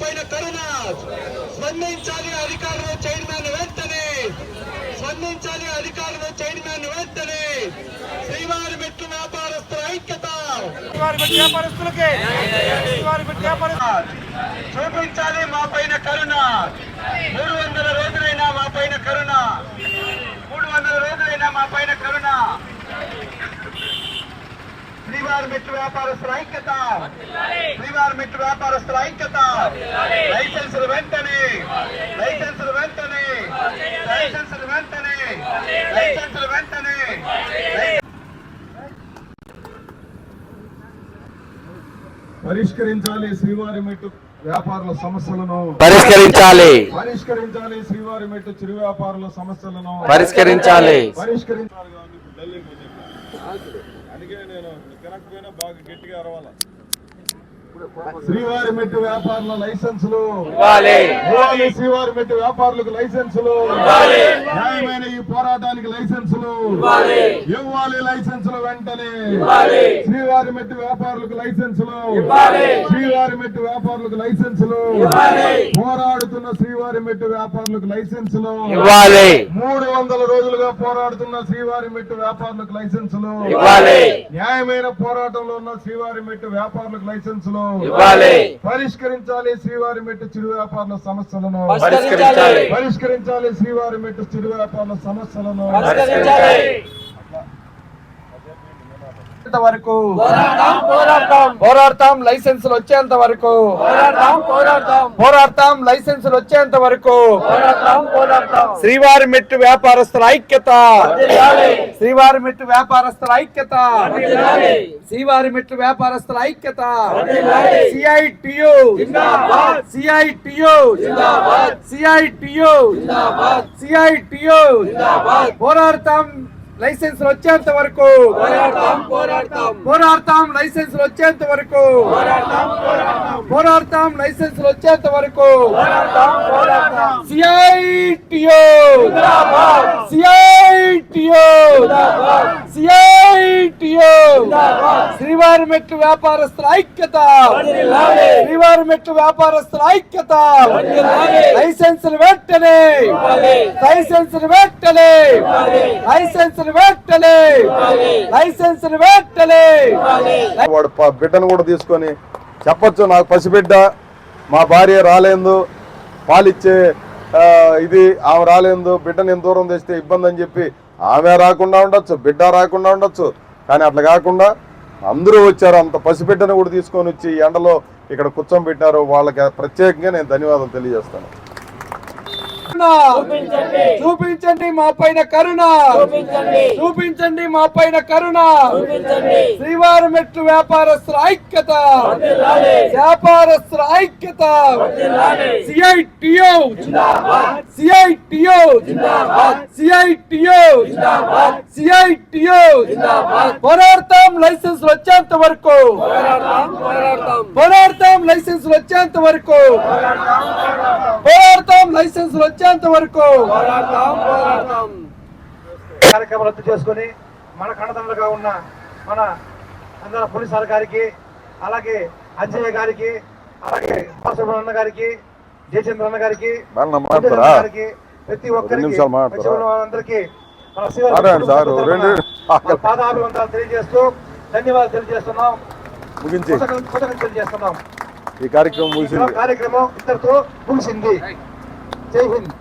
పైన కరుణ స్పందించాలి అధికారులు చైర్మన్ వెంటనే. స్పందించాలి అధికారులు చైర్మన్ వెంటనే. శ్రీవారి మెట్లు వ్యాపారస్తుల ఐక్యత. చూపించాలి మా పైన కరుణ. మూడు వందల రోజులైనా మా పైన కరుణ. మూడు వందల రోజులైనా మా పైన కరుణ. శ్రీవారి మెట్టు వ్యాపారస్తుల ఐక్యత. శ్రీవారి మెట్టు వ్యాపారస్తుల ఐక్యత లైసెన్సులు వెంటనే లైసెన్సులు వెంటనే లైసెన్సులు వెంటనే లైసెన్సులు వెంటనే పరిష్కరించాలి శ్రీవారి మెట్టు వ్యాపారుల సమస్యలను. పరిష్కరించాలి. పరిష్కరించాలి శ్రీవారి మెట్టు చిరు వ్యాపారుల సమస్యలను. పరిష్కరించాలి. పరిష్కరించాలి. అందుకే నేను తినకపోయినా బాగా గట్టిగా అరవాల. శ్రీవారి మెట్టు వ్యాపారుల లైసెన్సులు. శ్రీవారి మెట్టు వ్యాపారులకు లైసెన్సులు. న్యాయమైన ఈ పోరాటానికి లైసెన్సులు. ఇవ్వాలి. లైసెన్సులు వెంటనే. శ్రీవారి మెట్టు వ్యాపారులకు లైసెన్సులు. శ్రీవారి మెట్టు వ్యాపారులకు లైసెన్సులు. పోరాడుతున్న శ్రీవారి మెట్టు వ్యాపారులకు లైసెన్సులు. మూడు వందల రోజులుగా పోరాడుతున్న శ్రీవారి మెట్టు వ్యాపారులకు లైసెన్సులు. న్యాయమైన పోరాటంలో ఉన్న శ్రీవారి మెట్టు వ్యాపారులకు లైసెన్సులు. ఇవ్వాలి. పరిష్కరించాలి శ్రీవారి మెట్టు చిరు వ్యాపారుల సమస్యలను. పరిష్కరించాలి. పరిష్కరించాలి శ్రీవారి మెట్టు చిరు వ్యాపారుల సమస్యలను. వరకు పోరాడతాం లైసెన్సులు వచ్చేంత వరకు పోరాడతాం లైసెన్సులు వచ్చేంత వరకు శ్రీవారి మెట్టు వ్యాపారస్తుల ఐక్యత. శ్రీవారి మెట్టు వ్యాపారస్తుల ఐక్యత. శ్రీవారి మెట్టు వ్యాపారస్తుల ఐక్యత. సిఐటియు. సిఐటియు. సిఐటియు. సిఐటియు. పోరాడతాం. లైసెన్సులు వచ్చేంత వరకు. పోరాడతాం లైసెన్సులు వచ్చేంత వరకు. పోరాడతాం లైసెన్సులు వచ్చేంత వరకు. CITU. CITU. CITU. Srivari Mettu వ్యాపారస్తుల ఐక్యత. శ్రీవారి మెట్టు వ్యాపారస్తుల ఐక్యత. లైసెన్సులు వెంటనే! లైసెన్సులు వెంటనే! లైసెన్సులు వెంటనే! లైసెన్సులు వెంటనే! వాడు ప- బిడ్డను కూడా తీసుకొని చెప్పొచ్చు నాకు పసిబిడ్డ మా భార్య రాలేదు పాలిచ్చే ఇది ఆమె రాలేదు బిడ్డను ఎంత దూరం తెస్తే ఇబ్బంది అని చెప్పి ఆమె రాకుండా ఉండొచ్చు బిడ్డ రాకుండా ఉండొచ్చు. కానీ అట్లా కాకుండా అందరూ వచ్చారు అంత పసిబిడ్డను కూడా తీసుకొని వచ్చి ఎండలో ఇక్కడ కూర్చోబెట్టారు. వాళ్ళకి ప్రత్యేకంగా నేను ధన్యవాదాలు తెలియజేస్తాను. చూపించండి. మా పైన కరుణ. చూపించండి. మా పైన కరుణ. శ్రీవారి మెట్లు వ్యాపారస్తుల ఐక్యత. వ్యాపారస్తుల ఐక్యత. సిఐటియు. సిఐటియు. సిఐటియు. సిఐటియు. పోరాడతాం లైసెన్స్ వచ్చేంత వరకు. పోరాడతాం లైసెన్స్ వచ్చేంత వరకు. పోరాడతాం లైసెన్స్ వచ్చేంత వరకు. కార్యక్రమం రద్దు చేసుకొని మన కన్నదండగా ఉన్న మన అందర పోలీస్ గారికి అలాగే అంజయ్య గారికి అలాగే బాలసుబ్రహ్మణ్య అన్న గారికి జయచంద్ర అన్న గారికి గారికి ప్రతి ఒక్కరికి మన పాదాభివందనాలు తెలియజేస్తూ ధన్యవాదాలు తెలియజేస్తున్నాం. తెలియజేస్తున్నాం. ఈ కార్యక్రమం ముగిసింది. కార్యక్రమం ఇంతటితో ముగిసింది. జై హింద్.